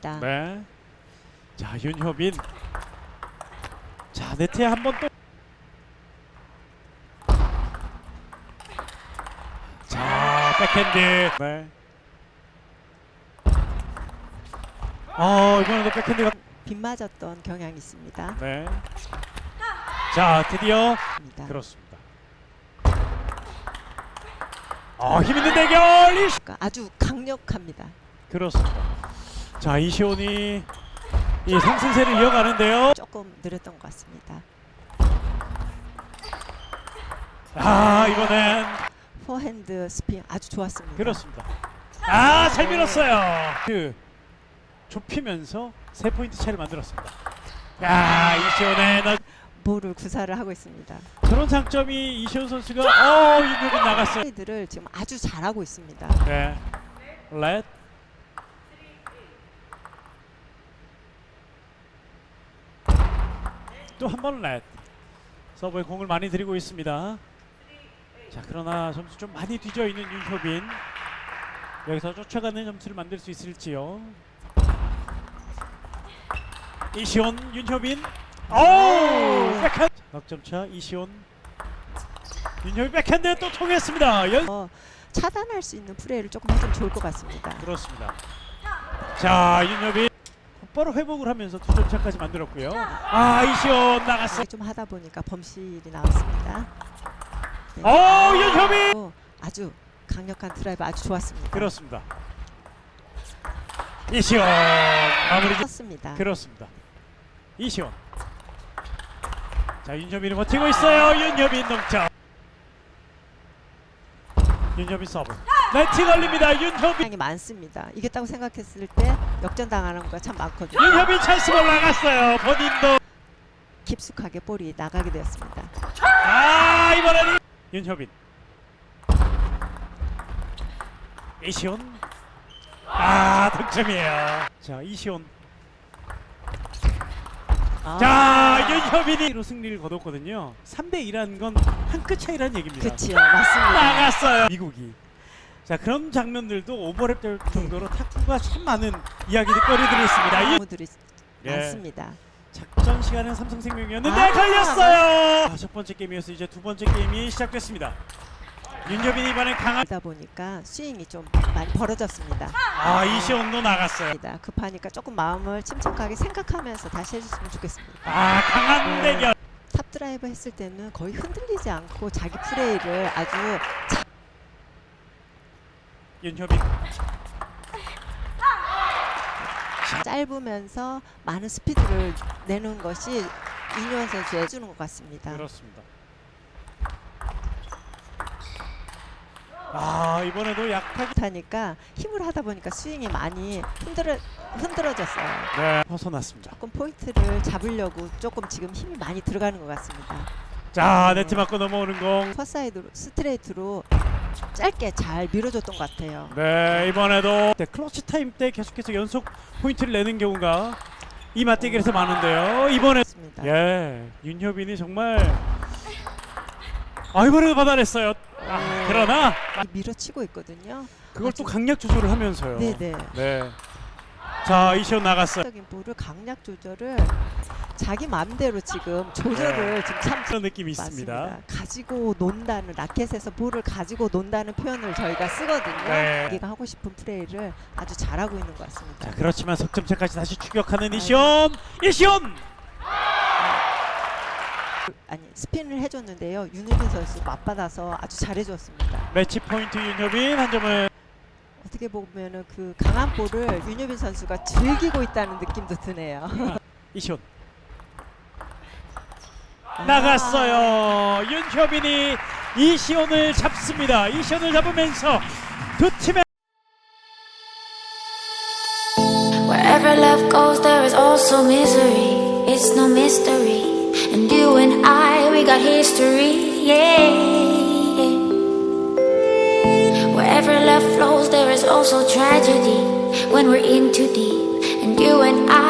맞습니다. 네. 자 윤효빈. 자 네트에 한 번 또. 자 백핸드. 네. 어 이번에도 백핸드가. 빗맞았던 경향이 있습니다. 네. 자 드디어 입니다. 그렇습니다. 어 힘 있는 대결. 이 그러니까 아주 강력합니다. 그렇습니다. 자 이시온이 이 상승세를 이어가는데요. 조금 느렸던 것 같습니다. 아 이번엔 포핸드 스핀 아주 좋았습니다. 그렇습니다. 아잘 밀었어요. 그 좁히면서 세 포인트 차를 만들었습니다. 야 이시온의 나- 볼을 구사를 하고 있습니다. 그런 장점이 이시온 선수가 어 윤효빈 나갔어요. 플레이들을 지금 아주 잘하고 있습니다. 네. 렛. 또 한 번 렛. 서브에 공을 많이 들이고 있습니다. 자 그러나 점수 좀 많이 뒤져 있는 윤효빈. 여기서 쫓아가는 점수를 만들 수 있을지요. 이시온 윤효빈. 오 백핸드. 넉점차 이시온. 윤효빈 백핸드 또 통했습니다. 연. 어, 차단할 수 있는 플레이를 조금 해주면 좋을 것 같습니다. 그렇습니다. 자 윤엽이 곧바로 회복을 하면서 두 점차까지 만들었고요. 아 이시온 나갔어. 좀 하다 보니까 범실이 나왔습니다. 네. 어 윤협이 어, 아주 강력한 드라이브 아주 좋았습니다. 그렇습니다. 이시온 마무리 좀 습니다 그렇습니다. 이시온. 자 윤협이는 버티고 있어요. 윤협이 동점. 윤협이 서브. 네트 걸립니다. 윤협이. 양이 많습니다. 이겼다고 생각했을 때 역전 당하는 거가 참 많거든요. 윤협이 찬스볼 나갔어요. 본인도. 깊숙하게 볼이 나가게 되었습니다. 아 이번에는 윤효빈 이시온 아 득점이에요 자 이시온 아, 자 윤효빈이 승리를 거뒀거든요 3대 2라는 건 한 끗 차이라는 얘기입니다 그치요, 맞습니다. 나갔어요 미국이 자 그런 장면들도 오버랩 될 정도로 탁구가 참 많은 이야기들 거리들이 있습니다 이- 경우들이 예. 많습니다. 작전 시간은 삼성생명이었는데 아, 걸렸어요 아, 첫 번째 게임이어서 이제 두 번째 게임이 시작됐습니다 윤효빈이 이번에 강한 그러다 보니까 스윙이 좀 많이 벌어졌습니다. 아 이시온도 나갔어요. 급하니까 조금 마음을 침착하게 생각하면서 다시 해줬으면 좋겠습니다. 아 강한 네. 대결. 탑 드라이브 했을 때는 거의 흔들리지 않고 자기 플레이를 아주 윤효빈. 짧으면서 많은 스피드를 내는 것이 이뇨원 선수 해주는 것 같습니다. 그렇습니다. 아 이번에도 약하게 하니까 힘을 하다 보니까 스윙이 많이 흔들어 흔들어졌어요. 네. 벗어났습니다. 조금 포인트를 잡으려고 조금 지금 힘이 많이 들어가는 것 같습니다. 자 네트 맞고 넘어오는 공. 퍼사이드로 스트레이트로 짧게 잘 밀어줬던 것 같아요. 네 이번에도 네, 클러치 타임 때 계속해서 연속 포인트를 내는 경우가 이 맞대결에서 많은데요. 이번에 맞습니다. 예 윤효빈이 정말 아 이번에도 받아냈어요. 아, 그러나 밀어치고 있거든요. 그걸 또 강약 조절을 하면서요. 네네. 네. 자 이시온 나갔어요. 적인 볼을 강약 조절을 자기 마음대로 지금 조절을 지금 참 그런 느낌이 있습니다. 맞습니다. 가지고 논다는 라켓에서 볼을 가지고 논다는 표현을 저희가 쓰거든요. 네. 자기가 하고 싶은 플레이를 아주 잘하고 있는 것 같습니다. 자 그렇지만 석점차까지 다시 추격하는 이시온 이시온 아니 스핀을 해줬는데요. 윤우빈 선수 맞받아서 아주 잘해줬습니다. 매치 포인트 윤효빈 한 점을 어떻게 보면은 그 강한 볼을 윤우빈 선수가 즐기고 있다는 느낌도 드네요. 이시온 나갔어요 윤효빈이 이시온을 잡습니다 이시온을 잡으면서 두 팀의 Wherever love goes, there is also misery. It's no mystery. And you and I, we got history. Yeah. Wherever love flows, there is also tragedy. When we're in too deep. And you and I,